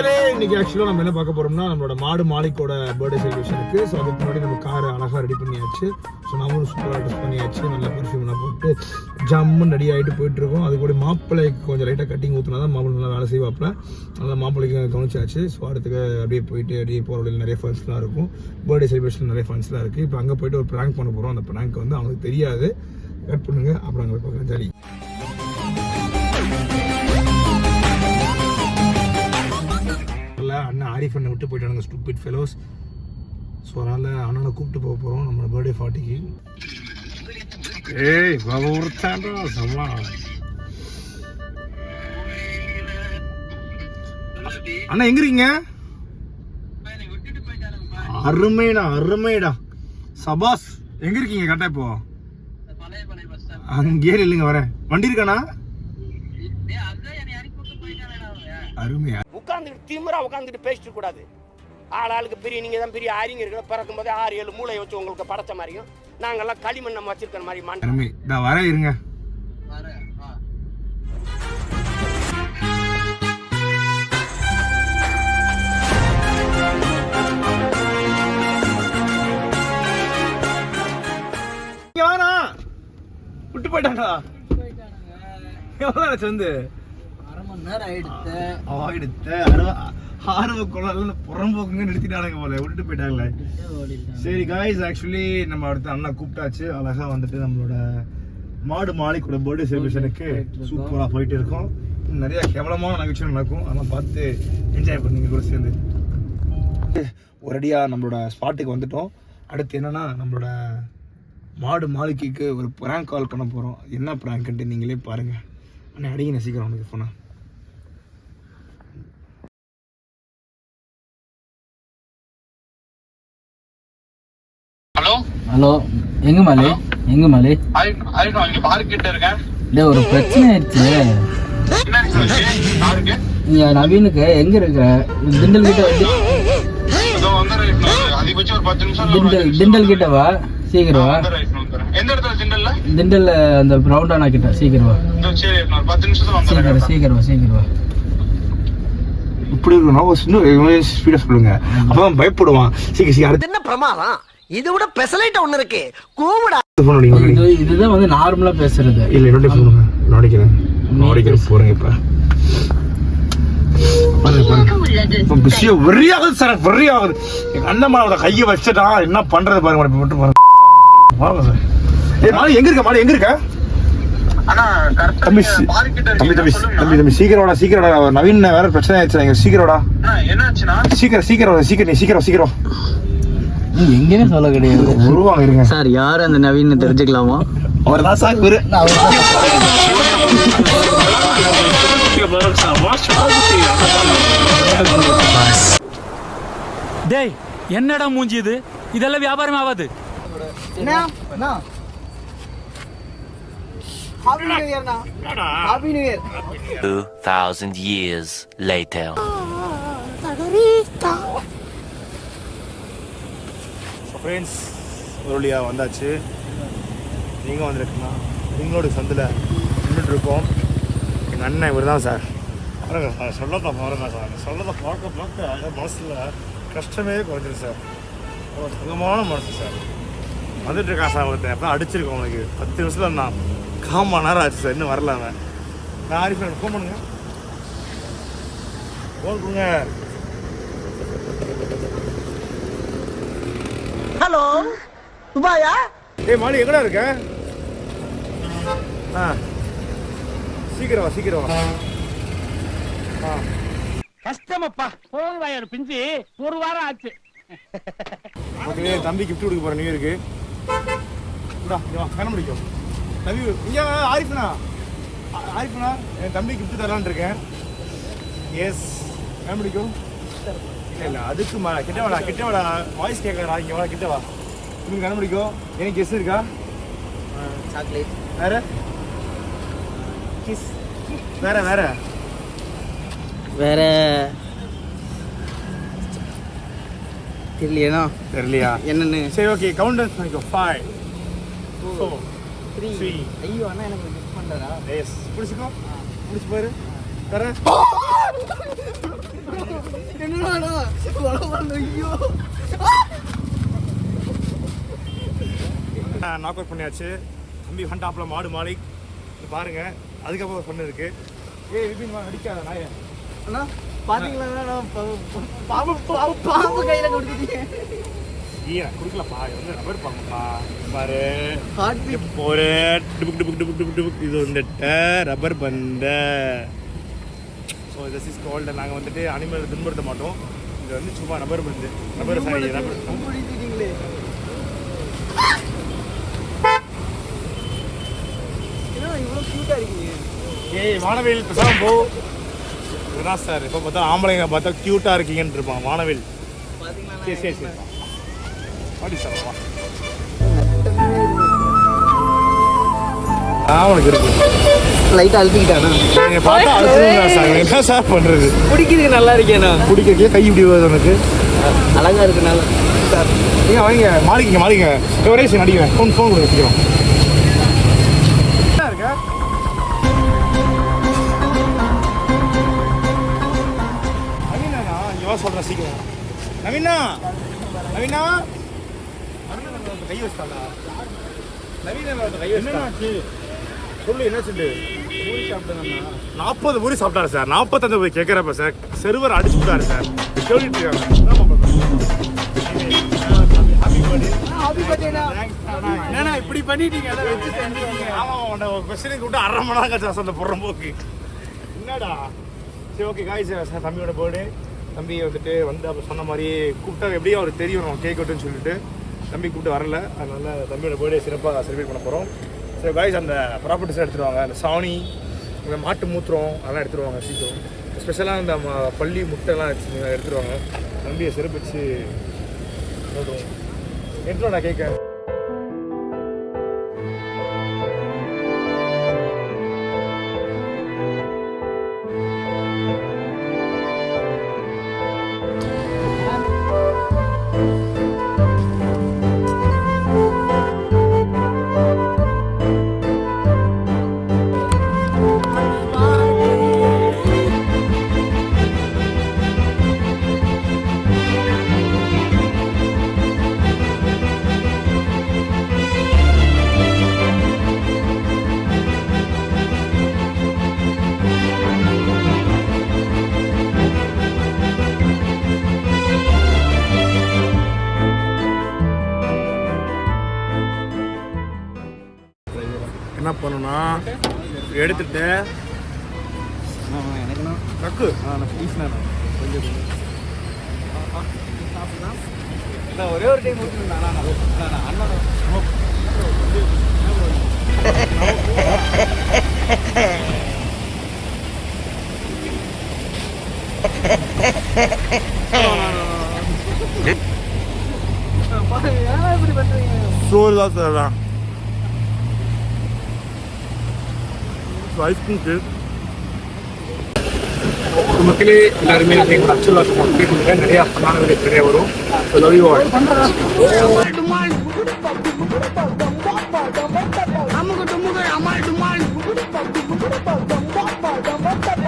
மக்களே இன்னைக்கு ஆக்சுவலாக நம்ம என்ன பார்க்க போறோம்னா நம்மளோட மாடு மாலிக்கோட பர்த்டே செலிப்ரேஷனுக்கு ஸோ அதுக்கு முன்னாடி நம்ம காரை அழகாக ரெடி பண்ணியாச்சு. ஸோ நம்மளும் சூப்பராக ட்ரெஸ் பண்ணியாச்சு. நல்ல பர்ஃப்யூம்லாம் போட்டு ஜம்முன்னு ரெடி ஆகிட்டு போயிட்டு இருக்கோம். அது கூட மாப்பிள்ளைக்கு கொஞ்சம் லைட்டாக கட்டிங் ஊற்றினா தான் மாப்பிள்ளை நல்லா வேலை செய்வாப்பில். நல்லா மாப்பிள்ளைக்கு கவனிச்சாச்சு. ஸோ அடுத்துக்கு அப்படியே போயிட்டு அப்படியே போகிற வழியில் நிறைய ஃபண்ட்ஸ்லாம் இருக்கும். பர்த்டே செலிப்ரேஷன் நிறைய ஃபண்ட்ஸ்லாம் இருக்குது இப்போ அங்கே போயிட்டு ஒரு ப்ராங்க் பண்ண போகிறோம் அந்த ப்ராங்க் வந்து அவங்களுக்கு தெரியாது. கட் பண்ணுங்க. அப்புறம் அங்கே பார்க்குறேன் ஜாலி. அண்ணன் விட்டு போயிட்டானுங்க ஸ்டூபிட் ஃபெலோஸ் ஸோ அதனால் அண்ணனை கூப்பிட்டு போக போகிறோம் நம்மளோட பர்த்டே பார்ட்டிக்கு ஏய் ஒருத்தாண்டா சம்மா. அண்ணா எங்க இருக்கீங்க? அருமைடா அருமைடா. சபாஸ் எங்க இருக்கீங்க கரெக்டா இப்போ? அங்கேயே இல்லைங்க வரேன். வண்டி இருக்காண்ணா? அருமையா. உட்காந்துட்டு திமிரா உட்காந்துட்டு பேசிட்டு கூடாது. ஆள் ஆளுக்கு பெரிய நீங்கள் தான் பெரிய அறிஞர்கள் பிறக்கும் போதே ஆறு ஏழு மூளை வச்சு உங்களுக்கு படைச்ச மாதிரியும் நாங்கள்லாம் களிமண் நம்ம வச்சிருக்கிற மாதிரி மாட்டோம் நான் வர இருங்க. விட்டு போயிட்டாங்களா? எவ்வளோ வந்து? மணி நேரம் ஆயிடுத்து. ஆயிடுத்த. ஆர்வ குழந்தை புறம்போக்குங்க நிறுத்திட்டானுங்க போல. விட்டுட்டு போயிட்டாங்களே. சரி காய்ஸ் ஆக்சுவலி நம்ம அடுத்த அண்ணா கூப்பிட்டாச்சு. அழகா வந்துட்டு நம்மளோட மாடு மாளிகையோட பர்த்டே செலிப்ரேஷனுக்கு சூப்பரா போயிட்டு இருக்கோம். நிறைய கேவலமான நிகழ்ச்சிகள் நடக்கும். அதெல்லாம் பார்த்து என்ஜாய் பண்ணுங்க கூட சேர்ந்து. ஒரடியாக நம்மளோட ஸ்பாட்டுக்கு வந்துட்டோம். அடுத்து என்னன்னா நம்மளோட மாடு மாளிகைக்கு ஒரு ப்ராங்க் கால் பண்ண போகிறோம் என்ன ப்ராங்க்ன்ட்டு நீங்களே பாருங்க. அண்ணா அடிங்க சீக்கிரம் உனக்கு போனா ஹலோ எங்க மலை? எங்க மலை? டேய் ஒரு பிரச்சனை ஆயிடுச்சு. இங்க நவீனுக்கு எங்க இருக்க? திண்டல் கிட்ட திண்டல் திண்டல் கிட்ட வா சீக்கிரம் வா. எந்த இடத்துல சிண்டல்ல திண்டல் அந்த ரவுண்டானா கிட்ட சீக்கிரம் வா. சீக்கிரம் சீக்கிரம் வா சீக்கிரம் வா. இப்படி இருக்கணும் ஸ்பீடாக சொல்லுங்க. அப்பதான் பயப்படுவான். சீக்கிரம் சீக்கிரம். என்ன பிரமாதம்? இது விட பெசலைட் ஒண்ணு இருக்கு. கூவுடா. இதுதான் வந்து நார்மலா பேசுறது. இல்ல என்னோட அடிக்கிறேன் நான் அடிக்கிறேன் போறேன் இப்ப. பாருங்க பாருங்க. இப்ப பிஸியா வெறி ஆகுது சார் வெறி ஆகுது எங்க அண்ணன் மேல கையை வச்சுட்டா என்ன பண்றது பாருங்க இப்ப மட்டும் பாருங்க வாங்க சார் எங்க இருக்க மாலி எங்க இருக்க? தம்பி தம்பி தம்பி தம்பி நவீன் வேற பிரச்சனை ஆயிடுச்சு எங்க சீக்கிரம் சீக்கிரம் சீக்கிரம் சீக்கிரம் நீ சீக்கிரம் எங்கேயுமே சொல்ல கிடையாது. உருவாங்க இருங்க. சார் யார் அந்த நவீன் தெரிஞ்சுக்கலாமா? அவர் தான் சார். குரு டேய் என்னடா மூஞ்சி இது? இதெல்லாம் வியாபாரம் ஆகாது. Two thousand years later. Friends ஒரு வழியாக வந்தாச்சு. நீங்கள் வந்திருக்குண்ணா எங்களோட சந்தில் நின்றுட்டு இருக்கோம். எங்கள் அண்ணன் இவர் தான் சார். பாருங்க சார் சொல்லதான் பாருங்க சார். சொல்லதை பார்க்க பார்க்க மனசில் கஷ்டமே குறைஞ்சிரு சார். ஒரு சுகமான மனசு சார். வந்துட்டு இருக்கான் சார் ஒருத்தன். அப்போ அடிச்சிருக்கோம் உங்களுக்கு பத்து நிமிஷத்தில் நான் கால் நேரம் ஆச்சு சார். இன்னும் வரல அவன். நான் ஆரிஃபன் ஃபோன் பண்ணுங்க. ஃபோன் கொடுங்க. ஹலோ துபாயா? ஏய் மாலி எங்கடா இருக்க? ஆ. சீக்கிரம் வா சீக்கிரம் வா. ஆ. கஷ்டமப்பா. போங்க வாயாரு பிஞ்சு. ஒரு வாரம் ஆச்சு. ஓகே தம்பி gift கொடுக்க போறேன். நியூ இயருக்கு இந்தா இங்க வா கண்ண முடிக்கும் தம்பி இங்க ஆரிஃப்னா? ஆரிஃப்னா என் தம்பி gift தரலான்னு இருக்கேன். எஸ் கண்ண முடிக்கும் இல்லை இல்லை அதுக்கு மா கிட்ட வாடா கிட்ட வாடா. வாய்ஸ் கேட்கறா இங்கே வா கிட்ட வா. உங்களுக்கு கண்ண முடிக்கும் எனக்கு கெஸ் இருக்கா? சாக்லேட் வேற? கிஸ் வேற வேற? வேற? தெரியலையா தெரியலையா? என்னன்னு? சரி ஓகே கவுண்ட் டவுன் பண்ணிக்கோ ஃபைவ் ஃபோர் த்ரீ ஐயோ அண்ணா எனக்கு கிஃப்ட் பண்றாரா எஸ் பிடிச்சிக்கோ பிடிச்சி பாரு. தர. என்னடா? ஐயோ. நாக் அவுட் பண்ணியாச்சு. தம்பி ஹண்டாப்ல மாடு மாலிக். பாருங்க அதுக்கப்புறம் பண்ணு இருக்கு. ஏய் விபின் அடிக்காத நாய. அண்ணா பாத்தீங்களா? நான் பா- பா- பாம்பு பாம்பு பாம்பு கையில கொடுத்துட்டீங்க. ஈயா குடுக்கலப்பா. இது வந்து ரப்பர் பாம்புப்பா. பாரு. ஹார்ட் ஒரு டுபுக் டுபுக் டுபுக் டுபுக் டுபுக். இது வந்துட்டு ரப்பர் பந்த ஸோ திஸ் இஸ் கோல்டு நாங்கள் வந்துட்டு அனிமல் துன்படுத்த மாட்டோம். இது வந்து சும்மா ரப்பர் பந்து ரப்பர் சாரி இருக்கீங்க. ஏய் வானவில் பேசாம போ. இதுதான் சார் இப்போ பார்த்தா ஆம்பளைங்க பார்த்தா க்யூட்டாக இருக்கீங்கன்னு இருப்பான் வானவில். பாத்தீங்களா? சரி சரி சரி. பாடி சார் வா. அவனுக்கு இருக்கு. லைட்டாக அழுத்திக்கிட்டானா? நீங்கள் பார்த்தா அழுத்துறீங்களா சார். என்ன சார் பண்ணுறது பிடிக்கிறதுக்கு நல்லா இருக்கேண்ணா பிடிக்கிறதுக்கே கை இப்படி வருது உனக்கு. அழகா இருக்குனால சார் நீங்க வாங்க மாளிகைங்க மாளிகைங்க ஒரே சரி நடிக்கிறேன் ஃபோன் ஃபோன் இருக்க? நவீனா யோ சொல்கிறேன் சீக்கிரம். நவீனா நவீனா. நவீனா கை வச்சிட்டாளா நவீனா கை வச்சிட்டாச்சு சொல்லு என்ன சொல்லு? பூரி நாற்பது பூரி சாப்பிட்டாரு சார். நாற்பத்தஞ்சு போய் கேட்குறப்ப சார் செருவர் அடிச்சு விட்டாரு சார் கேள்விட்டு இருக்காங்க இப்படி பண்ணிட்டீங்க? அதை வச்சு தந்துட்டீங்க. ஆமா உன்னை கொஸ்டினுக்கு விட்டு அரை மணி நேரம் கழிச்சு அந்த புறம் போக்கு. என்னடா? சரி ஓகே காய்ஸ் சார் தம்பியோட பர்த்டே தம்பி வந்துட்டு வந்து அப்போ சொன்ன மாதிரி கூப்பிட்டா எப்படியும் அவருக்கு தெரியும் நம்ம கேக் வெட்டுன்னு சொல்லிட்டு. தம்பி கூப்பிட்டு வரல. அதனால தம்பியோட பர்த்டே சிறப்பாக செலிப்ரேட் பண்ண போகிறோம் சரி காய்ஸ் அந்த ப்ராப்பர்ட்டிஸ் எடுத்துருவாங்க. அந்த சாணி இந்த மாட்டு மூத்திரம் அதெல்லாம் எடுத்துருவாங்க சீக்கிரம். ஸ்பெஷலாக இந்த பள்ளி முட்டைலாம் எடுத்துருவாங்க. நம்பியை சிறப்பிச்சு சொல்லுவோம் எடுத்துருவா நான் கேட்க என்ன பண்ணணும்னா எடுத்துட்டு நக்கு. நான் ஒரே ஒரு டைம் முடிச்சுருந்தேன் அண்ணன் சோறு தான் சார் வாய்ப்பும் மக்களே எல்லாருமே நிறைய அச்சுலா சப்போர்ட் நிறைய பண்ணாங்க நிறைய வரும்